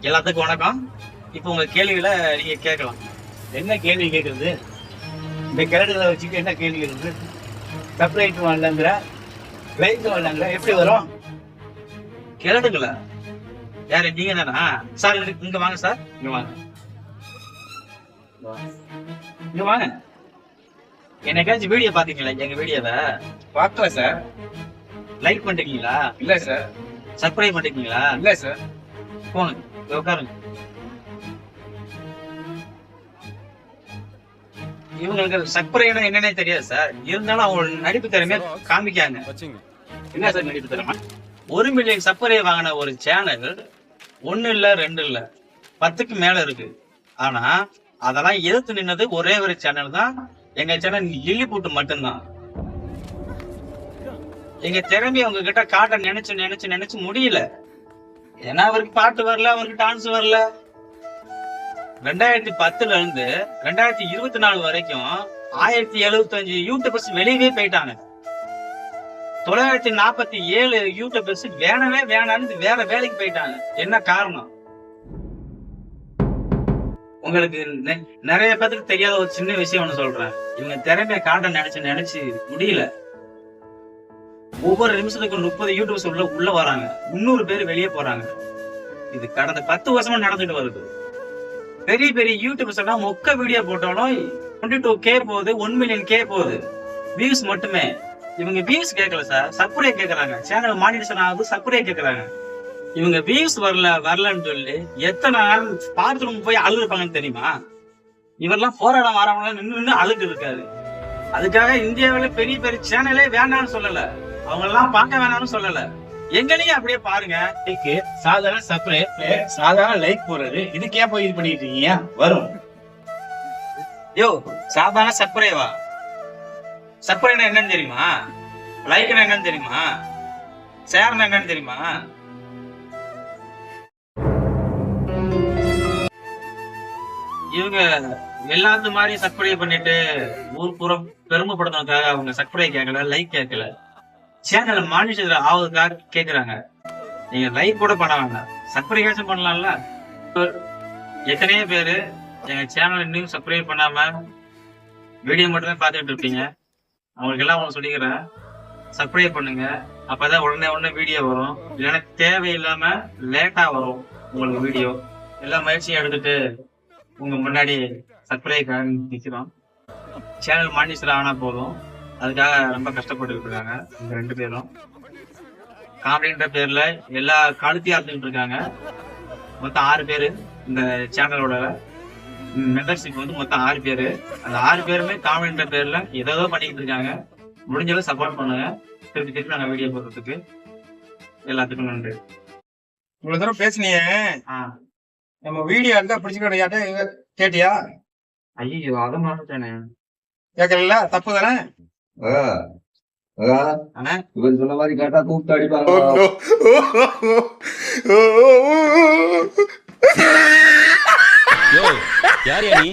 எல்லாத்துக்கும் வணக்கம். இப்போ உங்க கேள்விகளை நீங்க கேட்கலாம். என்ன கேள்வி கேட்கறது? இந்த கிழடுகளை வச்சுட்டு என்ன கேள்வி கேட்கறது? செப்பரேட் வரலங்கிற லைட் வரலங்கிற எப்படி வரும்? கேளுங்களா யாரு நீங்க தானா? சார் இங்க- வாங்க சார் இங்க வாங்க. இங்க வாங்க. என்னைக்காச்சும் வீடியோ பாத்தீங்களா எங்க வீடியோவை பார்க்கல சார் லைக் பண்ணிருக்கீங்களா இல்ல சார் சப்ஸ்கிரைப் பண்ணிருக்கீங்களா இல்ல சார் போங்க. உட்காருங்க இவங்களுக்கு சர்க்கரைனா என்னன்னே தெரியாது சார். இருந்தாலும் அவங்க நடிப்பு திறமைய காமிக்காங்க. என்ன சார் நடிப்பு தரமா ஒரு மில்லியன் சர்க்கரை வாங்கின ஒரு சேனல் ஒண்ணு இல்ல ரெண்டு இல்ல பத்துக்கு மேல இருக்கு. ஆனா அதெல்லாம் எதிர்த்து நின்னது ஒரே ஒரு சேனல் தான். எங்க சேனல் லில்லிபுட்டு மட்டும்தான். எங்க திறமைய உங்க கிட்ட காட்ட நினைச்சு நினைச்சு நினைச்சு முடியல. ஏன்னா அவருக்கு பாட்டு வரல அவருக்கு டான்ஸ் வரல. ரெண்டாயிரத்தி பத்துல இருந்து ரெண்டாயிரத்தி இருபத்தி நாலு வரைக்கும் ஆயிரத்தி எழுபத்தஞ்சு யூடியூபர்ஸ் வெளியவே போயிட்டாங்க. தொள்ளாயிரத்தி நாற்பத்தி ஏழு யூடியூபர்ஸ் வேணவே வேணான்னு வேற வேலைக்கு போயிட்டாங்க. என்ன காரணம்? உங்களுக்கு நெ- நிறைய பேத்துக்கு தெரியாத ஒரு சின்ன விஷயம் ஒன்று சொல்றேன். இவங்க திறமைய காட்ட நினைச்சு நினைச்சு முடியல. ஒவ்வொரு நிமிஷத்துக்கு முப்பது யூடியூப்ஸ் உள்ள உள்ள வராங்க. முந்நூறு பேர் வெளியே போறாங்க. இது கடந்த பத்து வருஷமா நடந்துட்டு வருது. பெரிய பெரிய யூடியூப்ஸ் எல்லாம் மொக்க வீடியோ போட்டாலும் டுவெண்ட்டி டூ கே போகுது ஒன் மில்லியன் கே போகுது. வியூஸ் மட்டுமே. இவங்க வியூஸ் கேட்கல சார் சப்ரே கேட்கறாங்க சேனல் மானிட்டேஷன் ஆகுது சப்ரே கேட்கறாங்க இவங்க வியூஸ் வரல வரலன்னு சொல்லி எத்தனை நாள் பாத்ரூம் போய் அழுதுருப்பாங்கன்னு தெரியுமா? இவரெல்லாம் போராடம் வரவங்க நின்று நின்று அழுது இருக்காரு. அதுக்காக இந்தியாவில் பெரிய பெரிய சேனலே வேண்டாம்னு சொல்லலை. அவங்க எல்லாம் பார்க்க வேணாம்னு சொல்லல. எங்களையும் அப்படியே பாருங்க. லைக்கு சாதாரண செப்பரேட் சாதாரண லைக் போடுறது. இதுக்கே போய் இது பண்ணிட்டு இருக்கீங்க. வரும். யோ சாதாரண சர்க்கரைவா சர்க்கரைனா என்னன்னு தெரியுமா? லைக்னா என்னன்னு தெரியுமா? சேர்னா என்னன்னு தெரியுமா? இவங்க எல்லாத்து மாதிரி சர்ப்ரை பண்ணிட்டு ஊர் புறம் பெருமைப்படுத்துறதுக்காக அவங்க சர்ப்ரை கேட்கல லைக் கேட்கல சேனல் மானிட்டர் ஆவதுக்காக கேக்குறாங்க. நீங்க லைவ் கூட பண்ண வேண்டாம். சர்க்கரை பண்ணலாம்ல? எத்தனையோ பேரு எங்க சேனல் இன்னும் சப்ஸ்கிரைப் பண்ணாம வீடியோ மட்டுமே பார்த்துட்டு இருப்பீங்க. அவங்களுக்கு எல்லாம் அவங்க சொல்லிக்கிறேன். சப்ஸ்கிரைப் பண்ணுங்க. அப்பதான் உடனே உடனே வீடியோ வரும். இல்லைன்னா தேவையில்லாம லேட்டா வரும் உங்களுக்கு வீடியோ எல்லா முயற்சியும் எடுத்துட்டு உங்க முன்னாடி சப்ஸ்கிரைப் நிற்கிறோம் சேனல் மானிட்டர் ஆனா போதும். அதுக்காக ரொம்ப கஷ்டப்பட்டு இருக்காங்க இந்த ரெண்டு பேரும். காமெடின்ற பேர்ல எல்லா காலத்தையும் அறுத்துட்டு இருக்காங்க. மொத்தம் ஆறு பேரு இந்த சேனலோட மெம்பர்ஷிப் வந்து மொத்தம் ஆறு பேரு. அந்த ஆறு பேருமே காமெடின்ற பேர்ல ஏதோ பண்ணிக்கிட்டு இருக்காங்க. முடிஞ்ச அளவு சப்போர்ட் பண்ணுங்க. திருப்பி திருப்பி நாங்க வீடியோ போடுறதுக்கு. எல்லாத்துக்கும் நன்றி. இவ்வளவு தூரம் பேசுனீங்க ஆ. நம்ம வீடியோ இருந்தா பிடிச்சிக்கணும் யார்ட்ட கேட்டியா? ஐயோ அதை மாட்டேனே கேட்கல தப்பு தானே? இவன் சொன்ன மாதிரி கேட்டா கூப்பிட்டு அடிப்பாங்க யோ யார் நீ?